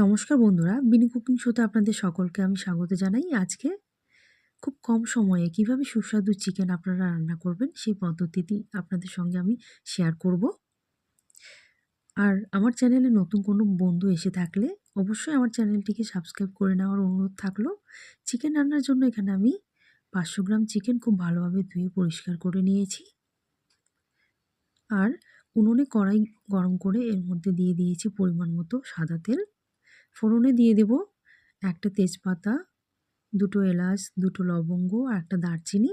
নমস্কার বন্ধুরা, বিনি কুকিং শোতে আপনাদের সকলকে আমি স্বাগত জানাই। আজকে খুব কম সময়ে কীভাবে সুস্বাদু চিকেন আপনারা রান্না করবেন সেই পদ্ধতিটি আপনাদের সঙ্গে আমি শেয়ার করব। আর আমার চ্যানেলে নতুন কোনো বন্ধু এসে থাকলে অবশ্যই আমার চ্যানেলটিকে সাবস্ক্রাইব করে নেওয়ার অনুরোধ থাকল। চিকেন রান্নার জন্য এখানে আমি পাঁচশো গ্রাম চিকেন খুব ভালোভাবে ধুয়ে পরিষ্কার করে নিয়েছি। আর উনুনে কড়াই গরম করে এর মধ্যে দিয়ে দিয়েছি পরিমাণ মতো সাদা তেল। ফোড়নে দিয়ে দেব। একটা তেজপাতা, দুটো এলাচ, দুটো লবঙ্গ আর একটা দারচিনি।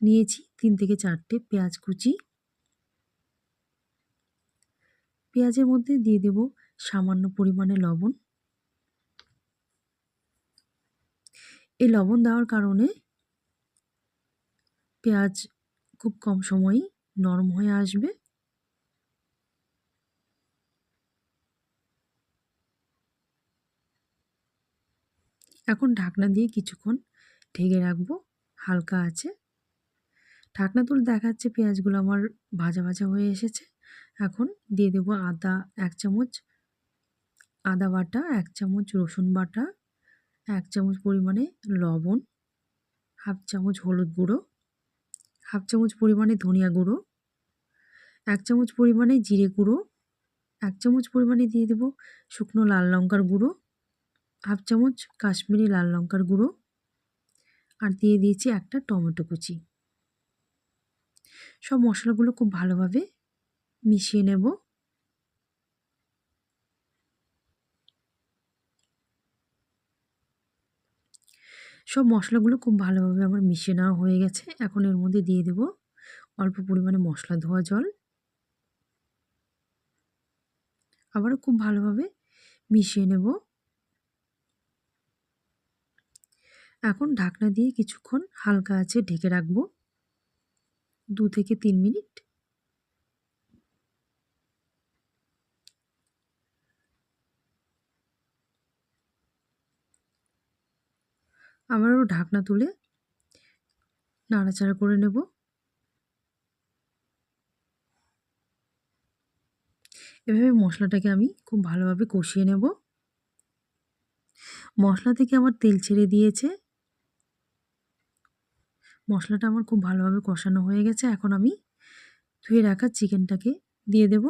নিয়েছি তিন থেকে চারটে পেঁয়াজ কুচি। পেঁয়াজের মধ্যে দিয়ে দেব সামান্য পরিমাণে লবণ। এই লবণ দেওয়ার কারণে পেঁয়াজ খুব কম সময়ই নরম হয়ে আসবে। এখন ঢাকনা দিয়ে কিছুক্ষণ ঢেকে রাখব, হালকা আছে। ঢাকনা তুলে দেখাচ্ছে, পেঁয়াজগুলো আমার ভাজা ভাজা হয়ে এসেছে। এখন দিয়ে দেবো আদা এক চামচ, আদা বাটা এক চামচ, রসুন বাটা এক চামচ পরিমাণে লবণ, হাফ চামচ হলুদ গুঁড়ো, হাফ চামচ পরিমাণে ধনিয়া গুঁড়ো, এক চামচ পরিমাণে জিরে গুঁড়ো, এক চামচ পরিমাণে দিয়ে দেবো শুকনো লাল লঙ্কার গুঁড়ো হাফ চামচ কাশ্মীরি লাল লঙ্কার গুঁড়ো আর দিয়ে দিয়েছি একটা টমেটো কুচি। সব মশলাগুলো খুব ভালোভাবে মিশিয়ে নেব। সব মশলাগুলো খুব ভালোভাবে আমার মিশিয়ে নেওয়া হয়ে গেছে। এখন এর মধ্যে দিয়ে দেব অল্প পরিমাণে মশলা ধোয়া জল। আবারও খুব ভালোভাবে মিশিয়ে নেব। এখন ঢাকনা দিয়ে কিছুক্ষণ হালকা আছে ঢেকে রাখব। দু থেকে তিন মিনিট। আবারও ঢাকনা তুলে নাড়াচাড়া করে নেব। এভাবে মশলাটাকে আমি খুব ভালোভাবে কষিয়ে নেব। মশলা থেকে আমার তেল ছেড়ে দিয়েছে। মশলাটা আমার খুব ভালোভাবে কষানো হয়ে গেছে। এখন আমি ধুয়ে রাখা চিকেনটাকে দিয়ে দেব।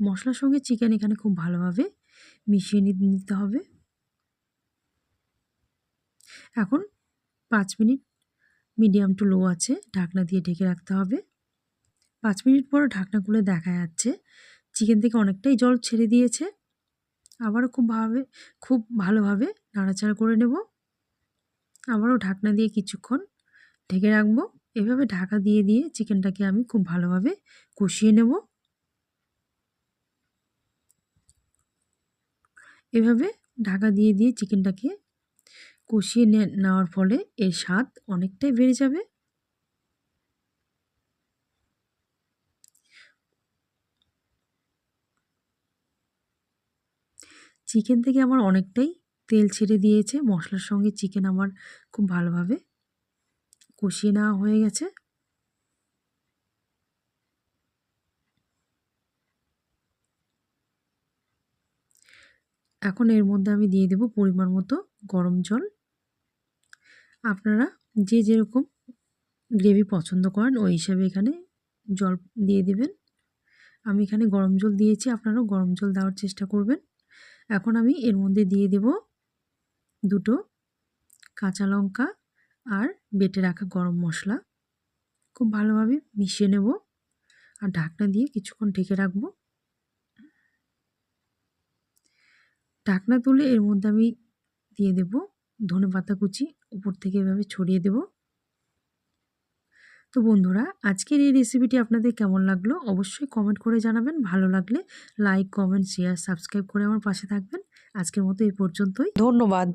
মশলার সঙ্গে চিকেন এখানে খুব ভালোভাবে মিশিয়ে নিতে হবে। এখন পাঁচ মিনিট মিডিয়াম টু লো আছে, ঢাকনা দিয়ে ঢেকে রাখতে হবে। পাঁচ মিনিট পর ঢাকনা খুলে দেখা যাচ্ছে, চিকেন থেকে অনেকটাই জল ছেড়ে দিয়েছে। আবারও খুব ভাবে, খুব ভালোভাবে নাড়াচাড়া করে নেব। আবারও ঢাকনা দিয়ে কিছুক্ষণ ঢেকে রাখব। এভাবে ঢাকা দিয়ে দিয়ে চিকেনটাকে আমি খুব ভালোভাবে কষিয়ে নেব। এভাবে ঢাকা দিয়ে দিয়ে চিকেনটাকে কষিয়ে নেওয়ার ফলে এর স্বাদ অনেকটাই বেড়ে যাবে। চিকেন থেকে আমার অনেকটাই তেল ছেড়ে দিয়েছে, মশলার সঙ্গে চিকেন আমার খুব ভালোভাবে কষিয়ে নেওয়া হয়ে গেছে। এখন এর মধ্যে আমি দিয়ে দেব পরিমাণ মতো গরম জল। আপনারা যে যেরকম গ্রেভি পছন্দ করেন, ওই হিসাবে এখানে জল দিয়ে দেবেন। আমি এখানে গরম জল দিয়েছি, আপনারাও গরম জল দেওয়ার চেষ্টা করবেন। এখন আমি এর মধ্যে দিয়ে দেব দুটো, কাঁচা লঙ্কা আর বেটে রাখা গরম মশলা। খুব ভালোভাবে মিশিয়ে নেব আর ঢাকনা দিয়ে কিছুক্ষণ ঢেকে রাখব। ঢাকনা তুলে এর মধ্যে আমি দিয়ে দেব ধনে পাতা কুচি, উপর থেকে এভাবে ছড়িয়ে দেব। তো বন্ধুরা, আজকের এই রেসিপিটি আপনাদের কেমন লাগল অবশ্যই কমেন্ট করে জানাবেন। ভালো লাগলে লাইক কমেন্ট শেয়ার সাবস্ক্রাইব করে আমার পাশে থাকবেন। আজকের মতো এই পর্যন্তই। ধন্যবাদ।